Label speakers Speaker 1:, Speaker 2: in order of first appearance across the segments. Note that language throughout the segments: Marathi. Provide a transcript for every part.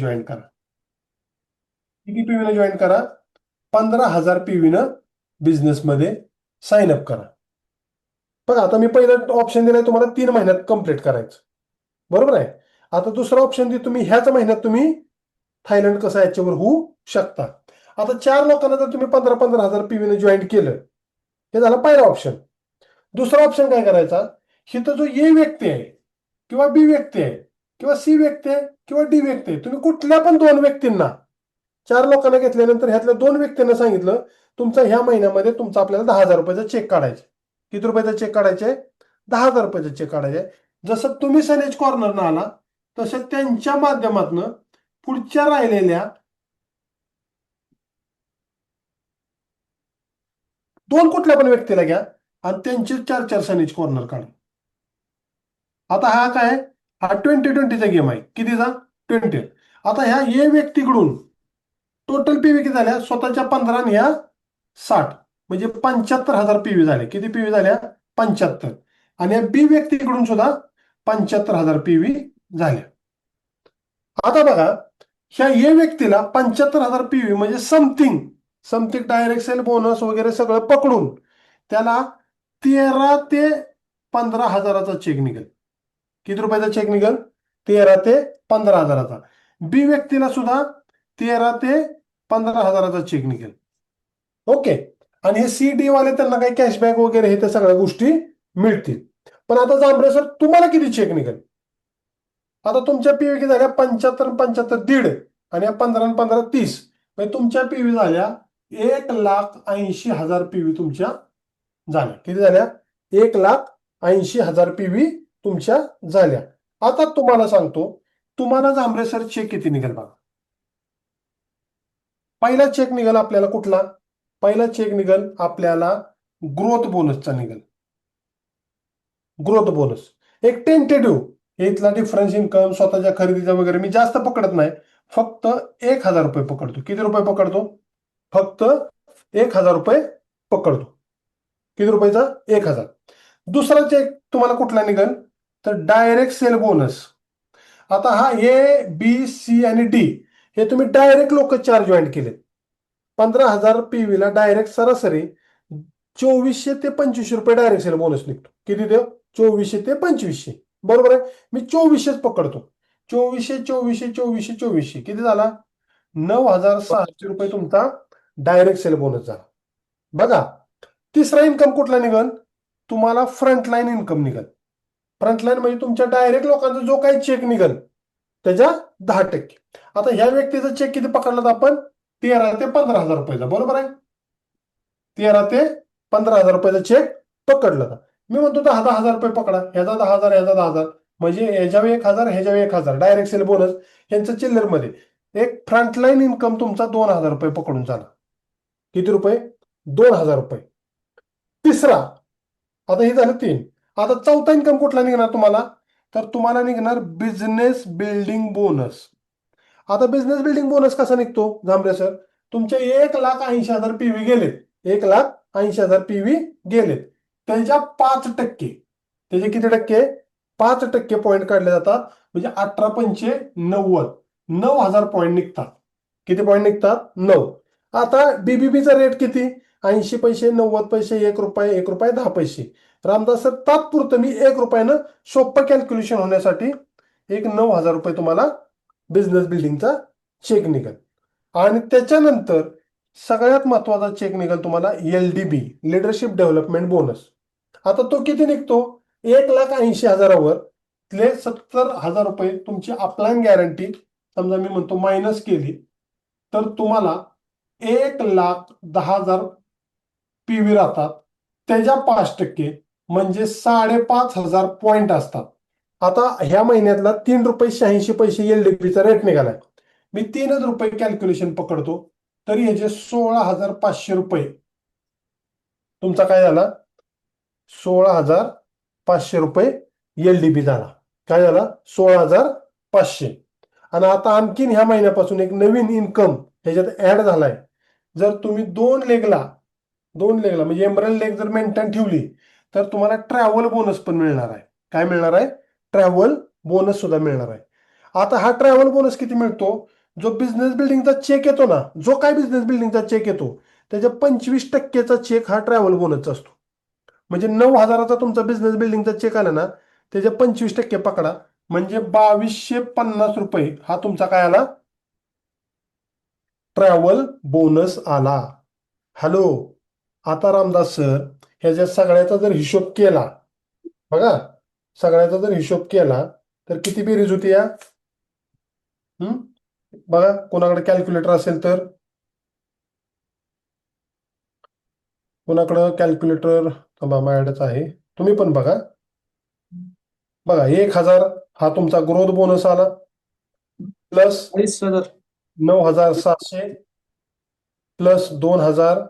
Speaker 1: जॉईन करा. किती पीव्हीनं जॉईन करा? पंधरा हजार पीव्हीनं बिझनेसमध्ये साइन अप करा. पण आता मी पहिलं ऑप्शन दिलंय तुम्हाला तीन महिन्यात कंप्लीट करायचं. बरोबर आहे? आता दुसरा ऑप्शन दे तुम्ही ह्याच महिन्यात तुम्ही थायलंड कसं याच्यावर होऊ शकता. आता चार लोकांना जर तुम्ही पंधरा पंधरा हजार पीव्हीनं जॉईन केलं हे झालं पहिला ऑप्शन दुसरा ऑप्शन काय करायचा? हिथं जो ए व्यक्ती आहे किंवा बी व्यक्ती आहे किंवा सी व्यक्ती आहे किंवा डी व्यक्ती आहे. तुम्ही कुठल्या पण दोन व्यक्तींना चार लोकांना घेतल्यानंतर ह्यातल्या दोन व्यक्तींना सांगितलं तुमचा ह्या महिन्यामध्ये तुमचा आपल्याला दहा हजार रुपयाचा चेक काढायचा. किती रुपयाचा चेक काढायचे? दहा हजार रुपयाचा चेक काढायचे. जसं तुम्ही सनेज कॉर्नरनं आला तसं त्यांच्या माध्यमातनं पुढच्या राहिलेल्या दोन कुठल्या पण व्यक्तीला घ्या आणि त्यांचे चार चार सनेज कॉर्नर काढा. आता हा काय हा ट्वेंटी ट्वेंटीचा गेम आहे. कितीचा? ट्वेंटी आता ह्या ए व्यक्तीकडून टोटल पीव्ही किती झाल्या? स्वतःच्या पंधरा आणि ह्या साठ. म्हणजे पंच्याहत्तर हजार पीव्ही झाले. किती पीव्ही झाल्या? पंच्याहत्तर. आणि या बी व्यक्तीकडून सुद्धा पंच्याहत्तर हजार पीव्ही झाल्या. आता बघा ह्या ए व्यक्तीला पंच्याहत्तर हजार पीव्ही म्हणजे something something direct sale bonus वगैरे सगळं पकडून त्याला तेरा ते पंधरा हजाराचा चेक निघेल. किती रुपयाचा चेक निघेल? तेरा ते पंधरा हजाराचा. बी व्यक्तीला सुद्धा तेरा ते पंधरा हजाराचा चेक निघेल. ओके आणि हे सी डी वाले त्यांना काही कॅशबॅक वगैरे हे त्या सगळ्या गोष्टी मिळतील. पण आता जांभळे सर तुम्हाला किती चेक निघेल? आता तुमच्या पीव्ही किती झाल्या? पंच्याहत्तर पंच्याहत्तर दीड. आणि या पंधरा पंधरा तीस. म्हणजे तुमच्या पीव्ही झाल्या एक लाख ऐंशी हजार पीव्ही तुमच्या झाल्या. किती झाल्या? एक लाख ऐंशी हजार पीव्ही तुमच्या झाल्या. आता तुम्हाला सांगतो तुम्हाला जांभरे सर चेक किती निघेल बघा. पहिला चेक निघाल आपल्याला कुठला? पहिला चेक निघेल आपल्याला ग्रोथ बोनसचा निघेल. ग्रोथ बोनस एक टेंटेटिव्ह इथला डिफरन्स इन्कम स्वतःच्या खरेदीचा वगैरे मी जास्त पकडत नाही. फक्त एक हजार रुपये पकडतो. किती रुपये पकडतो? फक्त एक हजार रुपये पकडतो. किती रुपयाचा? एक हजार. दुसरा चेक तुम्हाला कुठला निघेल? तर डायरेक्ट सेल बोनस आता हा ए बी सी आणि डी हे तुम्ही डायरेक्ट लोक चार जॉईन केले पंधरा हजार पी व्हीला डायरेक्ट सरासरी चोवीसशे ते पंचवीसशे रुपये डायरेक्ट सेल बोनस निघतो. किती देव चोवीसशे ते पंचवीसशे. बरोबर आहे? मी चोवीसशेच पकडतो. चोवीसशे चोवीसशे चोवीसशे चोवीसशे. किती झाला? नऊ हजार सहाशे रुपये तुमचा डायरेक्ट सेल बोनस झाला. बघा तिसरा इन्कम कुठला निघल तुम्हाला फ्रंटलाईन इन्कम निघल फ्रंटलाईन म्हणजे तुमच्या डायरेक्ट लोकांचा जो काही चेक निघल त्याच्या दहा टक्के. आता ह्या व्यक्तीचा चेक किती पकडला आपण? तेरा ते पंधरा हजार रुपयाचा बरोबर आहे? तेरा ते पंधरा हजार रुपयाचा चेक पकडला मी म्हणतो दहा दहा हजार रुपये पकडा. ह्याचा दहा हजार ह्याचा दहा हजार. म्हणजे ह्याच्यावर एक हजार ह्याच्यावर एक हजार. डायरेक्ट सेल बोनस यांचं चिल्लरमध्ये एक फ्रंटलाईन इन्कम तुमचा दोन हजार रुपये पकडून झाला. किती रुपये? दोन हजार रुपये. तिसरा आता हे झालं तीन. आता चौथा इन्कम कुठला निघणार तुम्हाला? तर तुम्हाला निघणार बिझनेस बिल्डिंग बोनस आता बिझनेस बिल्डिंग बोनस कसा निघतो झांबरे सर तुमचे एक लाख ऐंशी हजार पीव्ही गेलेत. एक लाख ऐंशी हजार पीव्ही गेलेत. त्याच्या पाच टक्के त्याचे किती टक्के? पाच टक्के पॉईंट काढले जातात. म्हणजे अठरा पंचे नव्वद. नऊ हजार पॉईंट निघतात. किती पॉईंट निघतात? नऊ. आता बीबीबीचा रेट किती? ऐंशी पैसे नव्वद पैसे एक रुपये एक रुपये दहा पैसे. रामदास सर तात्पुरतं मी एक रुपयानं सोपं कॅल्क्युलेशन होण्यासाठी एक नऊ हजार रुपये तुम्हाला बिझनेस बिल्डिंगचा चेक निघेल. आणि त्याच्यानंतर सगळ्यात महत्त्वाचा चेक निघेल तुम्हाला L D B leadership development bonus आता तो किती निघतो? एक लाख ऐंशी हजारावर तिथले सत्तर हजार रुपये तुमची अपलाईन गॅरंटी समजा मी म्हणतो मायनस केली तर तुम्हाला एक लाख दहा हजार पी व्ही राहतात. त्याच्या पाच टक्के म्हणजे साडेपाच हजार पॉइंट असतात. आता ह्या महिन्यातला तीन रुपये शहाऐंशी पैसे एल डी पीचा रेट निघालाय. मी तीनच रुपये कॅल्क्युलेशन पकडतो तरी याचे सोळा हजार पाचशे रुपये. तुमचा काय झाला? सोळा हजार पाचशे रुपये एल डी पी झाला. काय झाला? सोळा हजार पाचशे. आणि आता आणखीन ह्या महिन्यापासून एक नवीन इन्कम ह्याच्यात ऍड झालाय. जर तुम्ही दोन लेगला दोन लेगला म्हणजे एम्ब्रल लेग जर मेंटेन ठेवली तर तुम्हाला ट्रॅव्हल बोनस पण मिळणार आहे. काय मिळणार आहे? ट्रॅव्हल बोनस सुद्धा मिळणार आहे. आता हा ट्रॅव्हल बोनस किती मिळतो? जो बिझनेस बिल्डिंगचा चेक येतो ना जो काय बिझनेस बिल्डिंगचा चेक येतो त्याच्या पंचवीस टक्केचा चेक हा ट्रॅव्हल बोनसचा असतो. म्हणजे नऊ हजाराचा तुमचा बिझनेस बिल्डिंगचा चेक आला ना त्याच्या पंचवीस टक्के पकडा. म्हणजे बावीसशे पन्नास रुपये हा तुमचा काय आला? ट्रॅव्हल बोनस आला. हॅलो आता रामदास सर ह्याच्या सगळ्याचा जर हिशोब केला बघा सगळ्याचा जर हिशोब केला तर किती बेरीज होती या? बघा कोणाकडे कॅल्क्युलेटर असेल तर? कोणाकडं कॅल्क्युलेटर थांबा माझ्याकडेच आहे. तुम्ही पण बघा. बघा एक हजार हा तुमचा ग्रोथ बोनस आला. प्लस नऊ हजार सातशे प्लस दोन हजार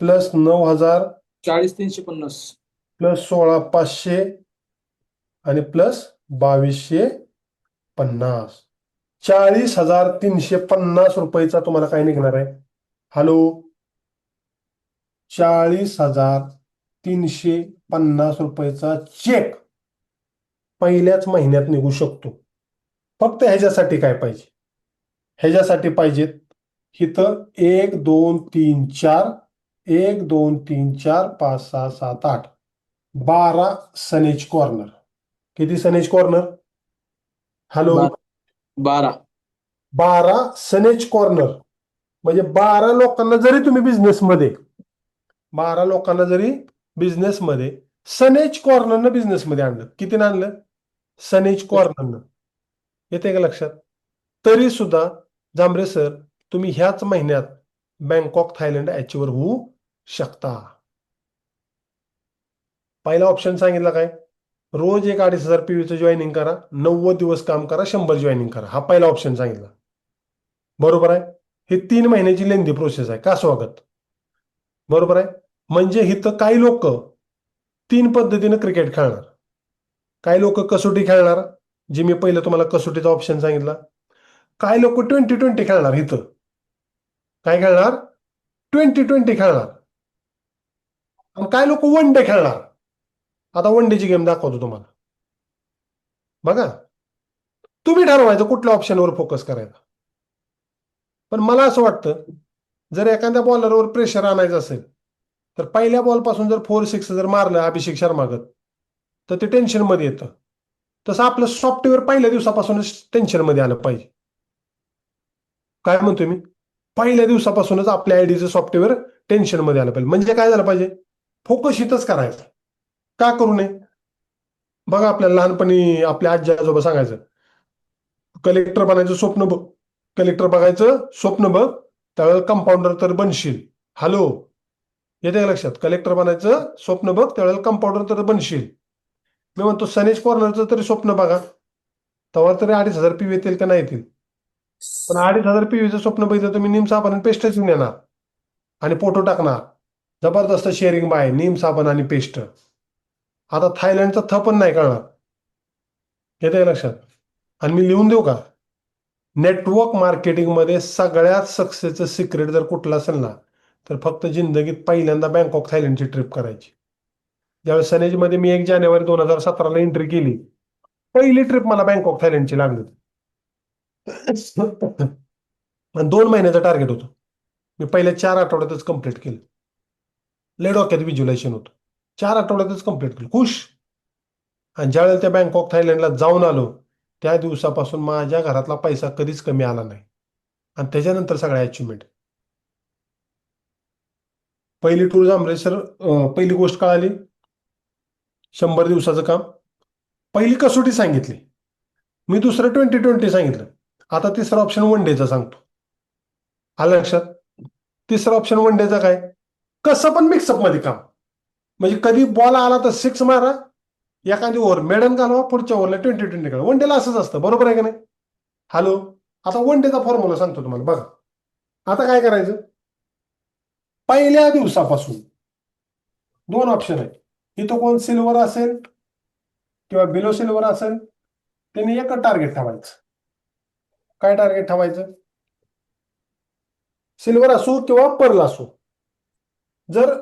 Speaker 1: प्लस नऊ हजार
Speaker 2: चाळीस तीनशे पन्नास.
Speaker 1: प्लस सोळा पाचशे आणि प्लस बावीसशे पन्नास. चाळीस हजार तीनशे पन्नास रुपयेचा तुम्हाला काय निघणार आहे? हॅलो चाळीस हजार तीनशे पन्नास रुपयेचा चेक पहिल्याच महिन्यात निघू शकतो. फक्त ह्याच्यासाठी काय पाहिजे? ह्याच्यासाठी पाहिजेत. इथं एक दोन तीन चार एक दोन तीन चार पाच सहा सात आठ. बारा सनेज कॉर्नर. किती सनेज कॉर्नर? हॅलो?
Speaker 2: बारा. बारा.
Speaker 1: सनेज कॉर्नर. म्हणजे बारा लोकांना जरी तुम्ही बिझनेसमध्ये बारा लोकांना जरी बिझनेसमध्ये सनेज कॉर्नरनं बिझनेसमध्ये आणलं किती आणलं? सनेज कॉर्नरनं. येते का लक्षात? तरी सुद्धा जांभरे सर तुम्ही ह्याच महिन्यात बँकॉक थायलंड अचिव्हर होऊ शकता. पहिला ऑप्शन सांगितला काय? रोज एक अडीच हजार पीव्हीचं जॉईनिंग करा नव्वद दिवस काम करा शंभर जॉईनिंग करा. हा पहिला ऑप्शन सांगितला. बरोबर आहे? हे तीन महिन्याची लेंदी प्रोसेस आहे. का स्वागत? बरोबर आहे? म्हणजे इथं काही लोक तीन पद्धतीनं क्रिकेट खेळणार. काही लोक कसोटी खेळणार जे मी पहिलं तुम्हाला कसोटीचा ऑप्शन सांगितला. काही लोक ट्वेंटी ट्वेंटी खेळणार इथं काय खेळणार? ट्वेंटी ट्वेंटी खेळणार. आणि काय लोक वन डे खेळणार? आता वन डेची गेम दाखवतो तुम्हाला. बघा. तुम्ही ठरवायचं कुठल्या ऑप्शनवर फोकस करायचा. पण मला असं वाटतं जर एखाद्या बॉलरवर प्रेशर आणायचं असेल तर पहिल्या बॉलपासून जर फोर सिक्स जर मारलं अभिषेक शर्मागत तर ते टेन्शनमध्ये येतं. तसं आपलं सॉफ्टवेअर पहिल्या दिवसापासूनच टेन्शनमध्ये आलं पाहिजे. काय म्हणतो मी? पहिल्या दिवसापासूनच आपल्या आयडीचं सॉफ्टवेअर टेन्शनमध्ये आलं पाहिजे. म्हणजे काय झालं पाहिजे? फोकस इथंच करायचं. का करू नये? बघा आपल्याला लहानपणी आपल्या आजी आजोबा सांगायचं कलेक्टर बनायचं स्वप्न बघ. कलेक्टर बघायचं स्वप्न बघ. त्यावेळेला कंपाऊंडर तर बनशील. हॅलो येते का लक्षात? कलेक्टर बनायचं स्वप्न बघ त्यावेळेला कंपाऊंडर तर बनशील. मी म्हणतो सनेज कॉर्नरचं तरी स्वप्न बघा. तेव्हा तरी अडीच हजार पीव येतील का नाही येतील. पण अडीच हजार पीव्हीचं स्वप्न बघितलं तुम्ही मी साबण पेस्टच घेऊन येणार आणि फोटो टाकणार. जबरदस्त शेअरिंग बाय नीम साबण आणि पेस्ट. आता थायलंडचा थ पण नाही कळणार. येते लक्षात? आणि मी लिहून देऊ का? नेटवर्क मार्केटिंगमध्ये सगळ्यात सक्सेसचं सिक्रेट जर कुठलं असेल ना तर फक्त जिंदगीत पहिल्यांदा बँकॉक थायलंडची ट्रिप करायची. ज्यावेळेस सनेजमध्ये मी एक जानेवारी दोन हजार सतराला एंट्री केली पहिली ट्रिप मला बँकॉक थायलंडची लागली. आणि दोन महिन्याचं टार्गेट होतं. मी पहिल्या चार आठवड्यातच कंप्लीट केलं. लय डोक्यात व्हिज्युलायझेशन होतं. चार आठवड्यातच कंप्लीट केलं. खुश. आणि ज्यावेळेला त्या बँकॉक थायलंडला जाऊन आलो त्या दिवसापासून माझ्या घरातला पैसा कधीच कमी आला नाही. आणि त्याच्यानंतर सगळ्या अचिव्हमेंट पहिली टूर जांभरे सर पहिली गोष्ट कळाली. शंभर दिवसाचं काम. पहिली कसोटी सांगितली. मी दुसरं ट्वेंटी ट्वेंटी सांगितलं. आता तिसरा ऑप्शन वन डेचा सांगतो. आलं लक्षात? तिसरा ऑप्शन वन डेचा काय? कसं पण मिक्सअपमध्ये काम. म्हणजे कधी बॉल आला तर सिक्स मारा एखादी ओव्हर मेडन घालवा पुढच्या ओव्हरला ट्वेंटी ट्वेंटी घालवा वन डेला असंच असतं. बरोबर आहे का नाही? हॅलो आता वन डेचा फॉर्म्युला सांगतो तुम्हाला. बघा. आता काय करायचं? पहिल्या दिवसापासून दोन ऑप्शन आहेत. इथं कोण सिल्वर असेल किंवा बिलो सिल्वर असेल त्यांनी एक टार्गेट ठेवायचं. काय टार्गेट ठेवायचं? सिल्वर असो किंवा पर्ल असो. जर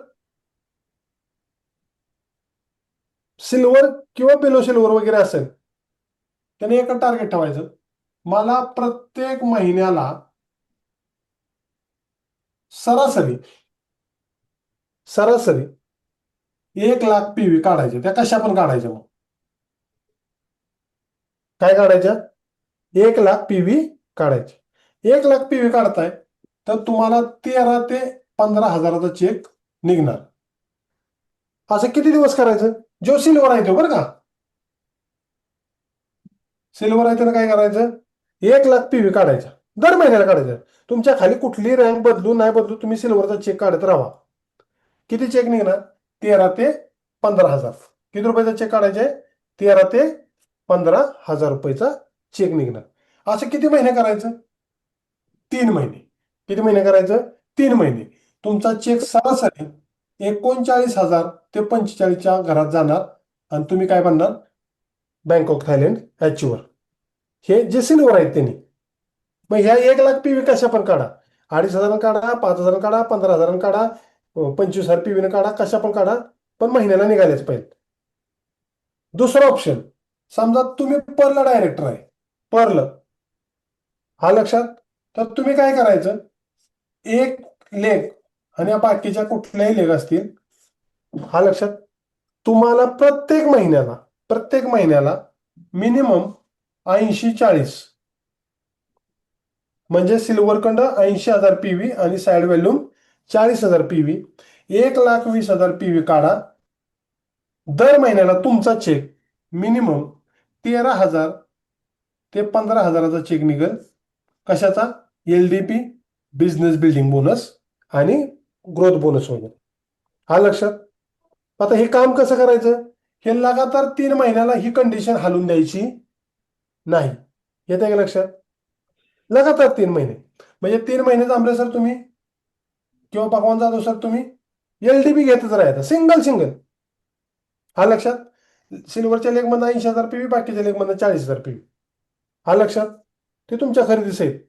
Speaker 1: सिल्वर किंवा बिलो सिल्वर वगैरे असेल त्याने एक टार्गेट ठेवायचं. मला प्रत्येक महिन्याला सरासरी सरासरी एक लाख पीव्ही काढायचे. त्या कशा पण काढायच्या मग. काय काढायच्या? एक लाख पीव्ही काढायचे. एक लाख पीव्ही काढताय तर तुम्हाला तेरा ते पंधरा हजाराचा चेक निघणार. असं किती दिवस करायचं? जो सिल्वर आहे तो बरं का? सिल्वर आहे त्यानं काय करायचं? एक लाख पीव्ही काढायचा. दर महिन्याला काढायचा. तुमच्या खाली कुठली रँक बदलू नाही बदलू तुम्ही सिल्वरचा चेक काढत राहा. किती चेक निघणार? तेरा ते पंधरा हजार. किती रुपयाचा चेक काढायचे तेरा ते पंधरा हजार रुपयाचा चेक निघणार. असं किती महिने करायचं? तीन महिने. किती महिने करायचं? तीन महिने. तुमचा चेक सरासरी एकोणचाळीस हजार ते पंचेचाळीसच्या घरात जाणार. आणि तुम्ही काय बनणार? बँक ऑफ थायलंड ॲचिवर हे जे सिल्वर आहेत त्यांनी. मग ह्या एक लाख पी व्ही कशा पण काढा. अडीच हजारांना काढा पाच हजारांना काढा पंधरा हजारांना काढा पंचवीस हजार पीव्हीनं काढा कशा पण काढा पण महिन्याला निघालेच पाहिजे. दुसरं ऑप्शन समजा तुम्ही परला डायरेक्टर आहे. परलं हा लक्षात? तर तुम्ही काय करायचं? एक लेख आणि या बाकीच्या कुठल्याही लेख असतील हा लक्षात तुम्हाला प्रत्येक महिन्याला प्रत्येक महिन्याला मिनिमम ऐंशी चाळीस. म्हणजे सिल्वरखंड ऐंशी हजार पी व्ही आणि साईड व्हॅल्यूम चाळीस हजार पी व्ही एक लाख वीस हजार पी व्ही काढा. दर महिन्याला तुमचा चेक मिनिमम तेरा हजार ते पंधरा हजाराचा चेक निघेल. कशाचा? L D P business building bonus आणि ग्रोथ बोनस वगैरे. हा लक्षात? आता हे काम कसं करायचं? हे लगातार तीन महिन्याला ही कंडिशन हालून द्यायची नाही. येते का लक्षात? लगातार तीन महिने. म्हणजे तीन महिने थांबले सर तुम्ही किंवा भगवान जाधव सर तुम्ही एल डी बी घेतच राहायचं सिंगल सिंगल हा लक्षात? सिल्वरच्या लेगमधनं ऐंशी हजार पी व्ही बाकीच्या लेगमधनं चाळीस हजार पीव्ही हा लक्षात? ते तुमच्या खरेदीस आहेत.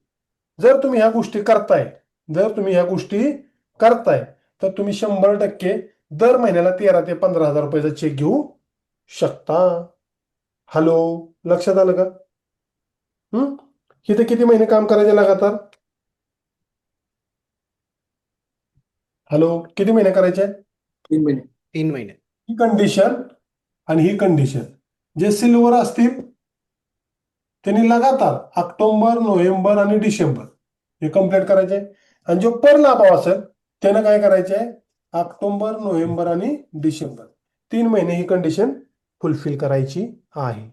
Speaker 1: जर तुम्ही ह्या गोष्टी करताय जर तुम्ही ह्या गोष्टी करताय तर तुम्ही शंभर टक्के दर महिन्याला तेरा ते पंधरा हजार रुपयाचा चेक घेऊ शकता. हॅलो लक्षात आलं का? हम्म इथे किती महिने काम करायचे लगातार? हॅलो किती महिने करायचे?
Speaker 2: तीन महिने.
Speaker 3: तीन महिने.
Speaker 1: ही कंडिशन आणि ही कंडिशन जे सिल्वर असतील त्यांनी लगातार ऑक्टोबर नोव्हेंबर आणि डिसेंबर हे कंप्लीट करायचे. आणि जो पर लाभाव असेल त्यानं काय करायचे ऑक्टोबर नोव्हेंबर आणि डिसेंबर. तीन महिने ही कंडिशन फुलफिल करायची आहे.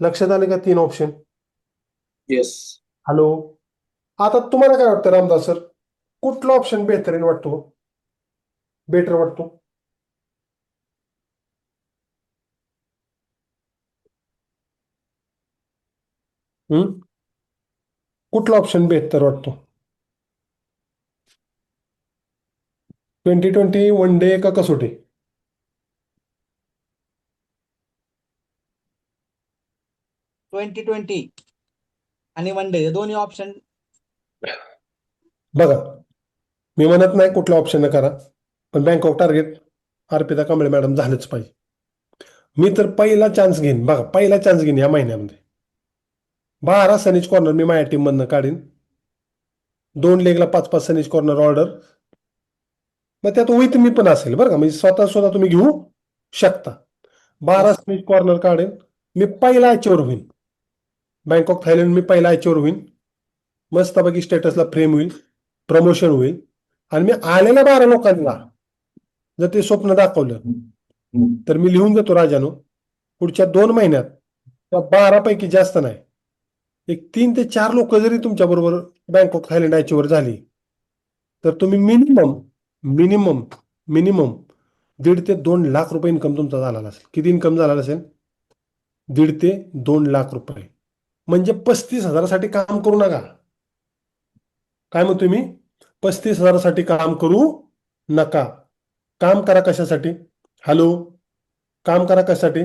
Speaker 1: लक्षात आले का तीन ऑप्शन
Speaker 2: येस
Speaker 1: हॅलो आता तुम्हाला काय वाटतं रामदास सर? कुठला ऑप्शन बेहतरीन वाटतो? बेटर वाटतो? हम्म? कुठला ऑप्शन बेहतर वाटतो? ट्वेंटी ट्वेंटी वन डे का कसोटी?
Speaker 3: ट्वेंटी ट्वेंटी आणि वन डे दोन्ही ऑप्शन
Speaker 1: बघा मी म्हणत नाही कुठल्या ऑप्शन करा पण bank of target Arpita Kamble madam झालंच पाहिजे. मी तर पहिला चान्स घेईन बघा पहिला चान्स घेईन या महिन्यामध्ये. बारा सनीज कॉर्नर मी माझ्या टीममधनं काढीन. दोन लेगला पाच पाच सनीज कॉर्नर ऑर्डर मग त्यात विथ मी पण असेल बरं का. म्हणजे स्वतः स्वतः तुम्ही घेऊ शकता. बारा सनीज कॉर्नर काढेन मी पहिला याच्यावर होईन. बँक ऑफ थायलंड मी पहिला याच्यावर होईन. मस्तपैकी स्टेटसला फ्रेम होईल. प्रमोशन होईल. आणि मी आलेल्या बारा लोकांना जर ते स्वप्न दाखवलं तर मी लिहून देतो राजानो पुढच्या दोन महिन्यात त्या बारा पैकी जास्त नाही. एक तीन ते चार लोक जरी तुमच्या बरोबर बँक ऑफ थायलंड वर झाली तर तुम्ही मिनिमम मिनिमम मिनिमम दीड ते दोन लाख रुपये इन्कम तुमचा झाला असेल. किती इन्कम झाला असेल? दीड ते दोन लाख रुपये. म्हणजे पस्तीस हजारासाठी काम करू नका. काय म्हणतोय मी? पस्तीस हजारासाठी काम करू नका. काम करा कशासाठी? हॅलो काम करा कशासाठी?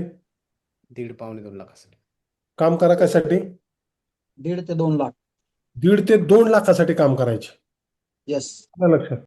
Speaker 3: दीड पावणे दोन लाख असेल.
Speaker 1: काम करा कशासाठी?
Speaker 3: दीड ते दोन लाख.
Speaker 1: दीड ते दोन लाखासाठी काम करायचे.
Speaker 3: येस
Speaker 1: लक्षात?